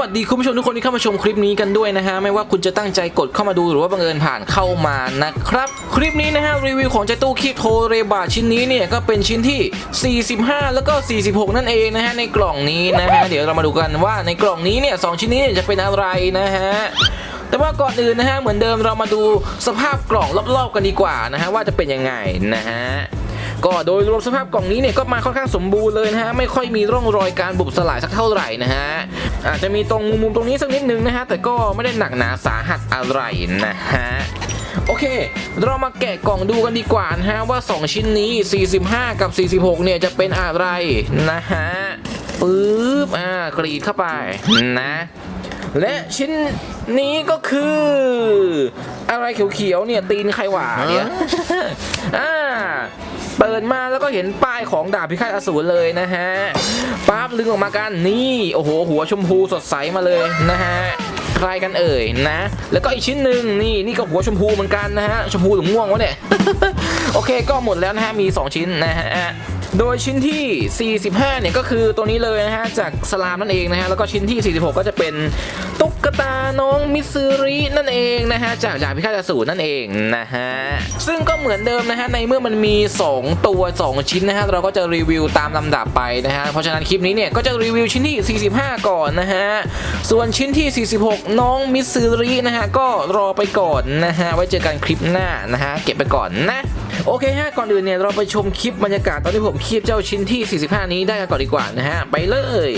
วัสดีคุณผู้ชมทุกคนที่เข้ามาชมคลิปนี้กันด้วยนะฮะไม่ว่าคุณจะตั้งใจกดเข้ามาดูหรือว่าบังเอิญผ่านเข้ามานะครับ คลิปนี้นะฮะรีวิวของเจตู้คีโทเรบาชิ้นนี้เนี่ยก็เป็นชิ้นที่ 45 แล้วก็ 46 นั่นเองนะฮะในกล่องนี้นะฮะเดี๋ยวเรามาดูกันว่าในกล่องนี้เนี่ยสองชิ้นนี้จะเป็นอะไรนะฮะแต่ว่าก่อนอื่นนะฮะเหมือนเดิมเรามาดูสภาพกล่องรอบๆกันดีกว่านะฮะว่าจะเป็นยังไงนะฮะ ก็โดยรวมสภาพกล่องนี้เนี่ยก็มาค่อนข้างสมบูรณ์เลยนะฮะไม่ค่อยมีร่องรอยการบุบสลายสักเท่าไหร่นะฮะอาจจะมีตรงมุมๆตรงนี้สักนิดนึงนะฮะแต่ก็ไม่ได้หนักหนาสาหัสอะไรนะฮะโอเค เรามาแกะกล่องดูกันดีกว่านะฮะว่า 2 ชิ้นนี้ 45 กับ 46 เนี่ยจะเป็นอะไรนะฮะปึ๊บอ่ากรีดเข้าไปนะ และชิ้นนี้ก็คือ อะไรเขียวๆเนี่ยตีนใครหว่าเนี่ยอ่า เปิดมาแล้วก็เห็นป้ายของดาบพิฆาตอสูรเลยนะฮะปั๊บลึงออกมากันนี่โอ้โหหัวชมพูสดใสมาเลยนะฮะใครกันเอ่ยนะ แล้วก็อีกชิ้นหนึ่งนี่นี่ก็หัวชมพูเหมือนกันนะฮะชมพูหรือม่วงวะเนี่ยโอเคก็หมดแล้วนะฮะมี 2 ชิ้นนะฮะ โดยชิ้นที่ 45 เนี่ยก็คือตัวนี้เลยนะฮะจากสลามนั่นเองนะฮะแล้วก็ชิ้นที่ 46 ก็จะเป็นตุ๊กตาน้องมิสซูรินั่นเองนะฮะจากดาบพิฆาตสูรนั่นเองนะฮะซึ่งก็เหมือนเดิมนะฮะในเมื่อมันมี 2 ตัว 2 ชิ้นนะฮะเราก็จะรีวิวตามลำดับไปนะฮะเพราะฉะนั้นคลิปนี้เนี่ยก็จะรีวิวชิ้นที่ 45 ก่อนนะฮะส่วนชิ้นที่ 46 น้องมิสซูรินะฮะก็รอไปก่อนนะฮะไว้เจอกันคลิปหน้านะฮะเก็บไปก่อนนะโอเคฮะก่อนอื่นเนี่ยเราไปชมคลิปบรรยากาศตอนที่ผมคีบเจ้าชิ้นที่ 45 นี้ได้กันก่อนดีกว่านะฮะไปเลย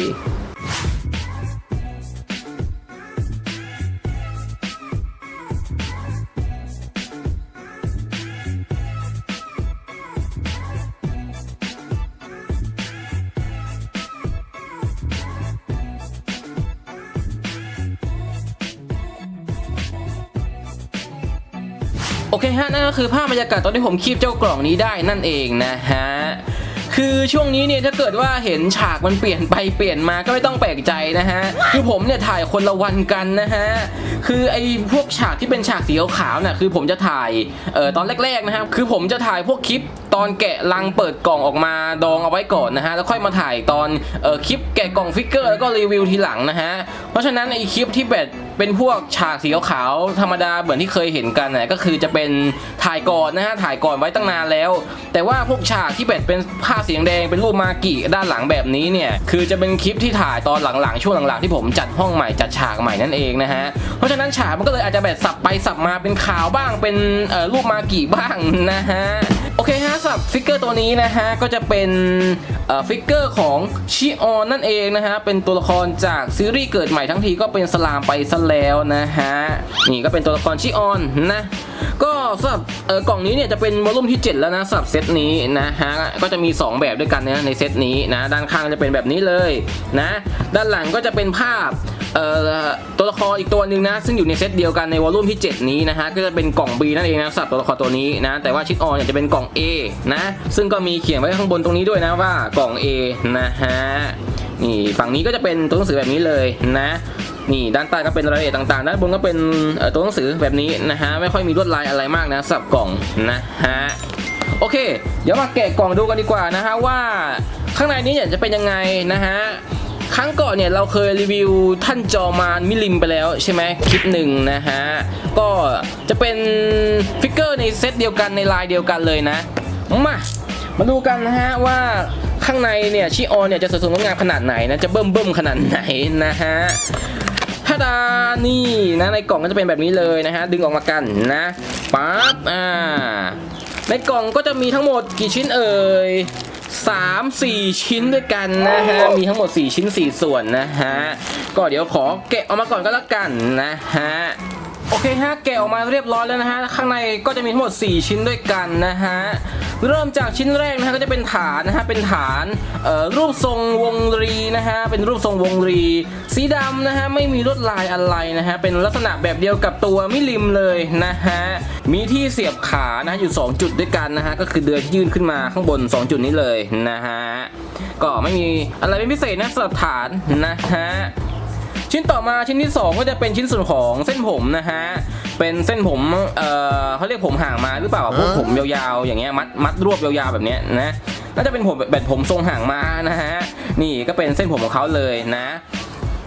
เคฮะนั่นก็คือภาพบรรยากาศตอนที่ผมคีบเจ้ากล่องนี้ได้นั่นเองนะฮะคือช่วงนี้เนี่ยถ้าเกิดว่าเห็นฉากมันเปลี่ยนไปเปลี่ยนมาก็ไม่ต้องแปลกใจนะฮะคือผมเนี่ยถ่ายคนละวันกันนะฮะคือไอ้พวกฉากที่เป็นฉากสีขาวๆน่ะคือผมจะถ่ายเอ่อตอนแรกๆนะครับคือผมจะถ่ายพวกคลิปตอนแกะลังเปิดกล่องออกมาดองเอาไว้ก่อนนะฮะแล้วค่อยมาถ่ายตอนเอ่อคลิปแกะกล่องฟิกเกอร์แล้วก็รีวิวทีหลังนะฮะเพราะฉะนั้นไอ้คลิปที่แบบเป็นพวกฉากสีขาวๆธรรมดาเหมือนที่เคยเห็นกันนะก็คือจะเป็นถ่ายก่อนนะฮะถ่ายก่อนไว้ตั้งนานแล้ว แต่ว่าพวกฉากที่แบบเป็นผ้าสีแดงเป็นรูปมากิด้านหลังแบบนี้เนี่ยคือจะเป็นคลิปที่ถ่ายตอนหลังๆช่วงหลังๆที่ผมจัดห้องใหม่จัดฉากใหม่นั่นเองนะฮะเพราะฉะนั้นฉากมันก็เลยอาจจะแบบสับไปสับมาเป็นขาวบ้างเป็นเอ่อรูปมากิบ้างนะฮะโอเคฮะสำหรับฟิกเกอร์ตัวนี้นะฮะก็จะเป็นเอ่อฟิกเกอร์ของชิออนนั่นเองนะฮะเป็นตัวละครจากซีรีส์เกิดใหม่ทั้งทีก็เป็นสลามไปซะแแล้วนะฮะ นี่ก็เป็นตัวละครชิออนนะ ก็สำหรับเอ่อกล่องนี้เนี่ยจะเป็นวอลลุ่มที่ 7 แล้วนะสำหรับเซตนี้นะฮะ ก็จะมี 2 แบบด้วยกันนะในเซตนี้นะ ด้านข้างจะเป็นแบบนี้เลยนะ ด้านหลังก็จะเป็นภาพเอ่อตัวละครอีกตัวหนึ่งนะ ซึ่งอยู่ในเซตเดียวกันในวอลลุ่มที่ 7 นี้นะฮะก็จะเป็นกล่อง B นั่นเองนะสำหรับตัวละครตัวนี้นะ แต่ว่าชิดออนเนี่ยจะเป็นกล่อง A นะซึ่งก็มีเขียนไว้ข้างบนตรงนี้ด้วยนะว่ากล่อง A นะฮะนี่ฝั่งนี้ก็จะเป็นตัวหนังสือแบบนี้เลยนะ นี่ด้านใต้ก็เป็นรายละเอียดต่างๆ ด้านบนก็เป็นตัวหนังสือแบบนี้นะฮะไม่ค่อยมีลวดลายอะไรมากนะสับกล่องนะฮะโอเค เดี๋ยวมาแกะกล่องดูกันดีกว่านะฮะว่าข้างในนี้เนี่ยจะเป็นยังไงนะฮะครั้งก่อนเนี่ยเราเคยรีวิวท่านจอมานมิลิมไปแล้วใช่ไหมคลิปหนึ่งนะฮะก็จะเป็นฟิกเกอร์ในเซตเดียวกันในลายเดียวกันเลยนะมามาดูกันนะฮะว่าข้างในเนี่ยชิออนเนี่ยจะสวยสดงดงามขนาดไหนนะจะเบิ่มเบิ่มขนาดไหนนะฮะ ฮัดานี่นะในกล่องก็จะเป็นแบบนี้เลยนะฮะดึงออกมากันนะปั๊บอ่าในกล่องก็จะมีทั้งหมดกี่ชิ้นเอ่ย3 4ชิ้นด้วยกันนะฮะ มีทั้งหมด 4 ชิ้น 4 ส่วนนะฮะ ก็เดี๋ยวขอแกะออกมาก่อนก็แล้วกันนะฮะ โอเคฮะแกะออกมาเรียบร้อยแล้วนะฮะข้างในก็จะมีทั้งหมด 4 ชิ้นด้วยกันนะฮะเริ่มจากชิ้นแรกนะฮะก็จะเป็นฐานนะฮะเป็นฐานรูปทรงวงรีนะฮะเป็นรูปทรงวงรี สีดำนะฮะไม่มีลวดลายอะไรนะฮะเป็นลักษณะแบบเดียวกับตัวมิลิมเลยนะฮะมีที่เสียบขานะฮะอยู่ 2 จุดด้วยกันนะฮะก็คือเดือยที่ยื่นขึ้นมาข้างบน 2 จุดนี้เลยนะฮะก็ไม่มีอะไรเป็นพิเศษนะสำหรับฐานนะฮะ ชิ้นต่อมาชิ้นที่ 2 ก็จะเป็นชิ้นส่วนของเส้นผมนะฮะเป็นเส้นผมเอ่อเขาเรียกผมห่างมาหรือเปล่าพวกผมยาวๆอย่างเงี้ยมัดมัดรวบยาวๆแบบเนี้ยนะน่าจะเป็นผมแบบผมทรงห่างมานะฮะนี่ก็เป็นเส้นผมของเขาเลยนะ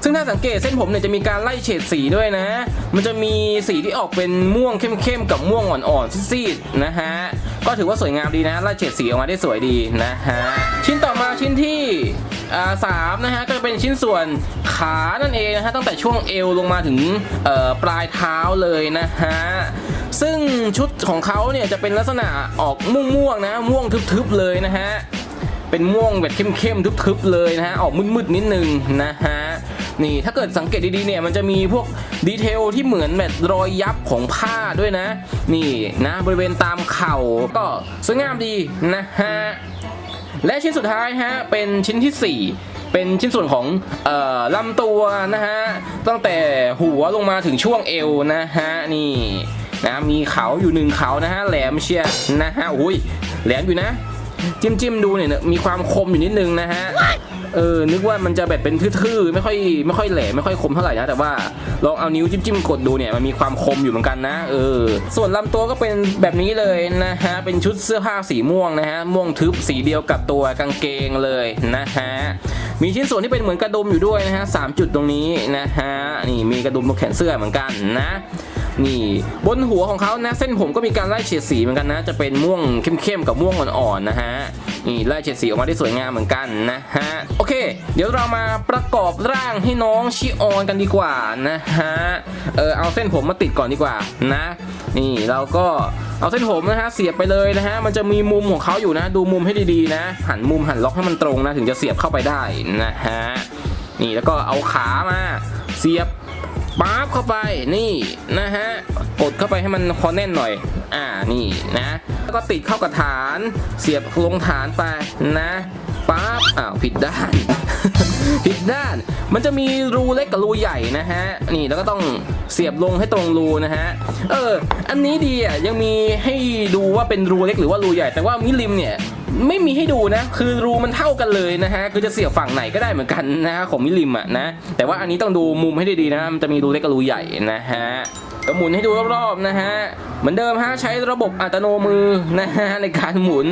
ซึ่งถ้าสังเกตเส้นผมเนี่ยจะมีการไล่เฉดสีด้วยนะ มันจะมีสีที่ออกเป็นม่วงเข้มๆกับม่วงอ่อนๆซีดๆนะฮะ ก็ถือว่าสวยงามดีนะไล่เฉดสีออกมาได้สวยดีนะฮะ ชิ้นต่อมาชิ้นที่อ่า สามนะฮะก็จะเป็นชิ้นส่วนขานั่นเองนะฮะตั้งแต่ช่วงเอวลงมาถึงปลายเท้าเลยนะฮะซึ่งชุดของเขาเนี่ยจะเป็นลักษณะออกม่วงๆนะม่วงทึบๆเลยนะฮะเป็นม่วงแบบเข้มๆทึบๆเลยนะฮะออกมืดๆนิดนึงนะฮะนี่ถ้าเกิดสังเกตดีๆเนี่ยมันจะมีพวกดีเทลที่เหมือนแบบรอยยับของผ้าด้วยนะ นี่นะบริเวณตามเข่าก็สวยงามดีนะฮะ และชิ้นสุดท้ายฮะเป็นชิ้นที่ 4 เป็นชิ้นส่วนของออลำตัวนะฮะตั้งแต่หัวลงมาถึงช่วงเอวนะฮะนี่นะมีเขาอยู่หนึ่งเขานะฮะแหลมเชียนะฮะอุ้ยแหลมอยู่นะ จิ้มจิ้มดูเนี่ยมีความคมอยู่นิดนึงนะฮะ เออ นึกว่ามันจะแบบเป็นทื่อๆ ไม่ค่อยไม่ค่อยแหลมไม่ค่อยคมเท่าไหร่นะ แต่ว่าลองเอานิ้วจิ้มๆกดดูเนี่ยมันมีความคมอยู่เหมือนกันนะ เออ ส่วนลำตัวก็เป็นแบบนี้เลยนะฮะ เป็นชุดเสื้อผ้าสีม่วงนะฮะ ม่วงทึบสีเดียวกับตัวกางเกงเลยนะฮะ มีชิ้นส่วนที่เป็นเหมือนกระดุมอยู่ด้วยนะฮะสามจุดตรงนี้นะฮะ นี่มีกระดุมตรงแขนเสื้อเหมือนกันนะนี่บนหัวของเขานะเส้นผมก็มีการไล่เฉดสีเหมือนกันนะ จะเป็นม่วงเข้มๆกับม่วงอ่อนๆนะฮะ นี่ไล่เฉดสีออกมาได้สวยงามเหมือนกันนะฮะโอเค เดี๋ยวเรามาประกอบร่างให้น้องชิออนกันดีกว่านะฮะเออเอาเส้นผมมาติดก่อนดีกว่านะ นี่เราก็เอาเส้นผมนะฮะเสียบไปเลยนะฮะมันจะมีมุมของเขาอยู่นะ ดูมุมให้ดีๆนะ หันมุมหันล็อกให้มันตรงนะ ถึงจะเสียบเข้าไปได้นะฮะนี่แล้วก็เอาขามาเสียบ ป๊าบเข้าไปนี่นะฮะกดเข้าไปให้มันคอแน่นหน่อย อ่านี่นะแล้วก็ติดเข้ากับฐานเสียบลงฐานไปนะป๊าบอ้าวผิดด้าน ผิดด้าน มันจะมีรูเล็กกับรูใหญ่นะฮะ นี่แล้วก็ต้องเสียบลงให้ตรงรูนะฮะ เออ อันนี้ดีอะยังมีให้ดูว่าเป็นรูเล็กหรือว่ารูใหญ่ แต่ว่ามิลิมเนี่ยไม่มีให้ดูนะ คือรูมันเท่ากันเลยนะฮะ คือจะเสียบฝั่งไหนก็ได้เหมือนกันนะฮะของมิลิมอะนะ แต่ว่าอันนี้ต้องดูมุมให้ดีๆนะ มันจะมีรูเล็กกับรูใหญ่นะฮะก็หมุนให้ดูรอบๆนะฮะ เหมือนเดิมฮะใช้ระบบอัตโนมือนะฮะในการหมุน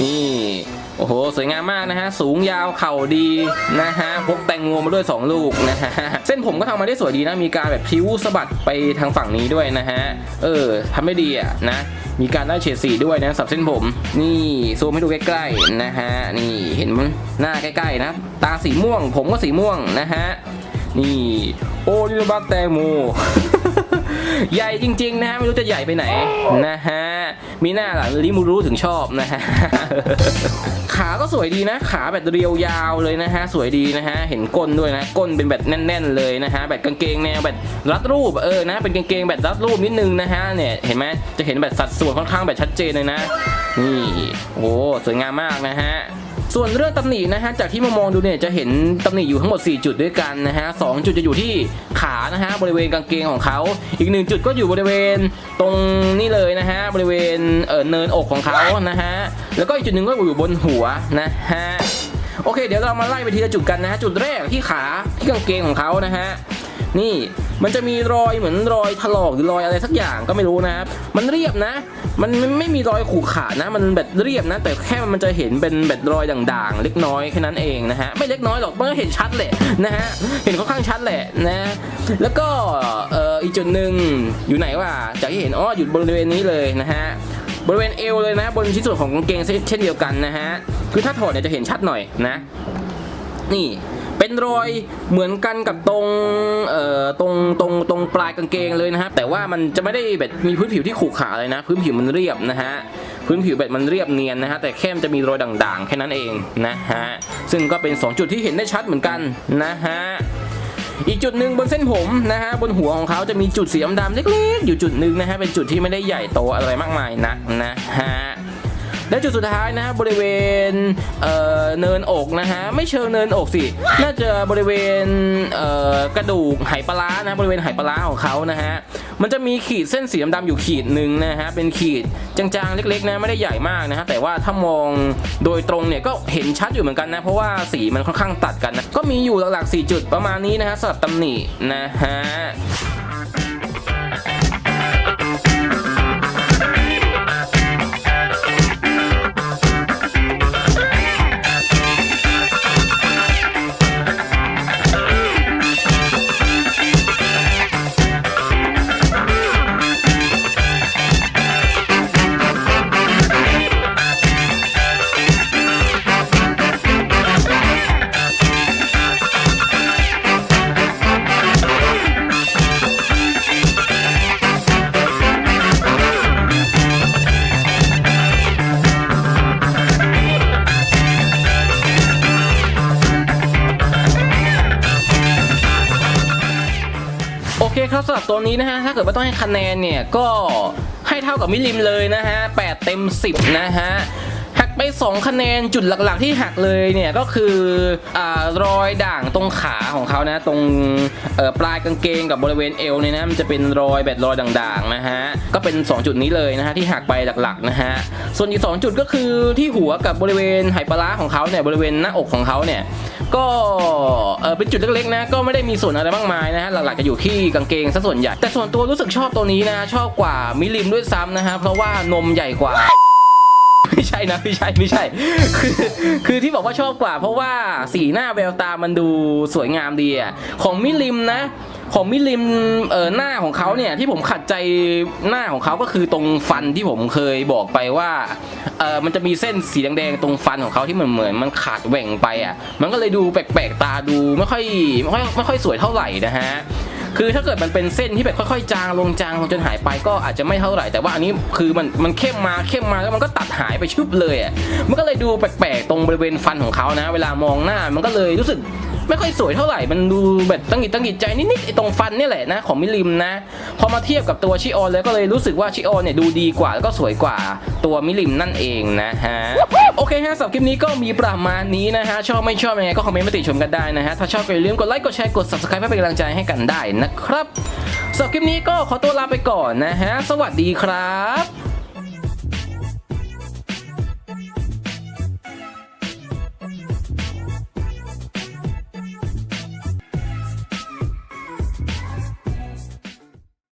นี่ โอ้โห สวยงามมากนะฮะ สูงยาวเข่าดีนะฮะ พกแตงโมมาด้วย 2 ลูกนะฮะ เส้นผมก็ทำมาได้สวยดีนะ มีการแบบพิ้วสะบัดไปทางฝั่งนี้ด้วยนะฮะ เออทำได้ดีอะนะ มีการได้เฉดสีด้วยนะสับเส้นผม นี่ซูมให้ดูใกล้ๆนะฮะ นี่เห็นมันหน้าใกล้ๆนะ ตาสีม่วง ผมก็สีม่วงนะฮะ นี่ โอลิลบัตแตงโม ใหญ่จริงๆนะฮะไม่รู้จะใหญ่ไปไหนนะฮะมีหน้าหลังลิมูรู้ถึงชอบนะฮะขาก็สวยดีนะ ขาแบบเรียวยาวเลยนะฮะสวยดีนะฮะเห็นก้นด้วยนะก้นเป็นแบบแน่น ๆ เลยนะฮะแบบกางเกงแนวแบบรัดรูปเออนะ เป็นกางเกงแบบรัดรูปนิดนึงนะฮะเนี่ยเห็นไหมจะเห็นแบบสัดส่วนค่อนข้างแบบชัดเจนเลยนะ นี่โอ้สวยงามมากนะฮะ ส่วนเรื่องตำหนินะฮะจากที่มามองดูเนี่ยจะเห็นตำหนิอยู่ทั้งหมด 4 จุดด้วยกันนะฮะสจุดจะอยู่ที่ขานะฮะบริเวณกางเกงของเขา อีกหนึ่งจุดก็อยู่บริเวณตรงนี่เลยนะฮะบริเวณเอ่อเนินอกของเขานะฮะแล้วก็อีกจุดหนึ่งก็อยู่บนหัวนะฮะโอเค เดี๋ยวเรามาไล่ไปทีละจุดกันนะฮะจุดแรกที่ขาที่กางเกงของเขานะฮะนี่มันจะมีรอยเหมือนรอยถลอกหรือรอยอะไรสักอย่างก็ไม่รู้นะครับ มันเรียบนะ มันไม่มีรอยขูดขาดนะ มันแบบเรียบนะ แต่แค่มันจะเห็นเป็นแบบรอยด่างๆ เล็กน้อยแค่นั้นเองนะฮะ ไม่เล็กน้อยหรอก มันก็เห็นชัดแหละนะฮะ เห็นค่อนข้างชัดแหละนะ แล้วก็เอ่ออีกจุดหนึ่งอยู่ไหนวะ จากที่เห็นอ๋ออยู่บริเวณนี้เลยนะฮะ บริเวณเอวเลยนะ บนชิ้นส่วนของกางเกงเช่นเดียวกันนะฮะ คือถ้าถอดเนี่ยจะเห็นชัดหน่อยนะ นี่ เป็นรอยเหมือนกันกับตรงเอ่อตรงตรงตรงปลายกางเกงเลยนะครับแต่ว่ามันจะไม่ได้แบบมีพื้นผิวที่ขรุขระเลยนะ พื้นผิวมันเรียบนะฮะพื้นผิวแบบมันเรียบเนียนนะฮะแต่แค่จะมีรอยด่างๆ แค่นั้นเองนะฮะซึ่งก็เป็น 2 จุดที่เห็นได้ชัดเหมือนกันนะฮะอีกจุดหนึ่งบนเส้นผมนะฮะบนหัวของเขาจะมีจุดสีดำๆเล็กๆ อยู่จุดหนึ่งนะฮะเป็นจุดที่ไม่ได้ใหญ่โตอะไรมากมายนักนะฮะ และจุดสุดท้ายนะฮะบริเวณเอ่อเนินอกนะฮะไม่เชิงเนินอกสิน่าจะบริเวณเอ่อกระดูกไหปลาร้านะบริเวณไหปลาร้าของเขานะฮะมันจะมีขีดเส้นสีดำๆอยู่ขีดหนึ่งนะฮะเป็นขีดจางๆเล็กๆนะไม่ได้ใหญ่มากนะฮะแต่ว่าถ้ามองโดยตรงเนี่ยก็เห็นชัดอยู่เหมือนกันนะเพราะว่าสีมันค่อนข้างตัดกันนะก็มีอยู่หลักๆ4จุดประมาณนี้นะฮะสำหรับตำหนินะฮะ ครับสำหรับตัวนี้นะฮะถ้าเกิดว่าต้องให้คะแนนเนี่ยก็ให้เท่ากับมิลิมเลยนะฮะ8เต็ม 10 นะฮะ ไป 2 คะแนนจุดหลักๆที่หักเลยเนี่ยก็คืออ่ารอยด่างตรงขาของเขานะ ตรงปลายกางเกงกับบริเวณเอวเนี่ยนะมันจะเป็นรอยแบบรอยด่างๆนะฮะก็เป็น 2 จุดนี้เลยนะฮะที่หักไปหลักๆนะฮะส่วนอีก 2 จุดก็คือที่หัวกับบริเวณไหปลาร้าของเขาเนี่ยบริเวณหน้าอกของเขาเนี่ยก็เออเป็นจุดเล็กๆนะก็ไม่ได้มีส่วนอะไรมากมายนะฮะหลักๆจะอยู่ที่กางเกงซะส่วนใหญ่แต่ส่วนตัวรู้สึกชอบตัวนี้นะชอบกว่ามิลิมด้วยซ้ำนะฮะเพราะว่านมใหญ่กว่า ไม่ใช่นะไม่ใช่ไม่ใช่ คือคือที่บอกว่าชอบกว่า เพราะว่าสีหน้าแววตามันดูสวยงามดีอะของมิลิมนะของมิลิมเออหน้าของเขาเนี่ยที่ผมขัดใจหน้าของเขาก็คือตรงฟันที่ผมเคยบอกไปว่าเออมันจะมีเส้นสีแดงๆตรงฟันของเขาที่เหมือนเหมือนมันขาดแหว่งไปอะมันก็เลยดูแปลกๆตาดูไม่ค่อยไม่ค่อยไม่ค่อยสวยเท่าไหร่นะฮะ คือถ้าเกิดมันเป็นเส้นที่แบบค่อยๆ จางลงจางลงจนหายไปก็อาจจะไม่เท่าไหร่ แต่ว่าอันนี้คือมันมันเข้มมาเข้มมาแล้วมันก็ตัดหายไปชุบเลยอะมันก็เลยดูแปลกๆตรงบริเวณฟันของเขานะ เวลามองหน้ามันก็เลยรู้สึก ไม่ค่อยสวยเท่าไหร่มันดูแบบตั้งกิดตั้งกิดใจนิดๆไอตรงฟันนี่แหละนะของมิลิมนะ พอมาเทียบกับตัวชิออนเลยก็เลยรู้สึกว่าชิออนเนี่ยดูดีกว่าแล้วก็สวยกว่าตัวมิลิมนั่นเองนะฮะโอเคฮะสำหรับคลิปนี้ก็มีประมาณนี้นะฮะชอบไม่ชอบยังไงก็คอมเมนต์มาติชมกันได้นะฮะถ้าชอบก็อย่าลืมกดไลค์กดแชร์กด subscribe เพื่อเป็นกำลังใจให้กันได้นะครับสำหรับคลิปนี้ก็ขอตัวลาไปก่อนนะฮะสวัสดีครับ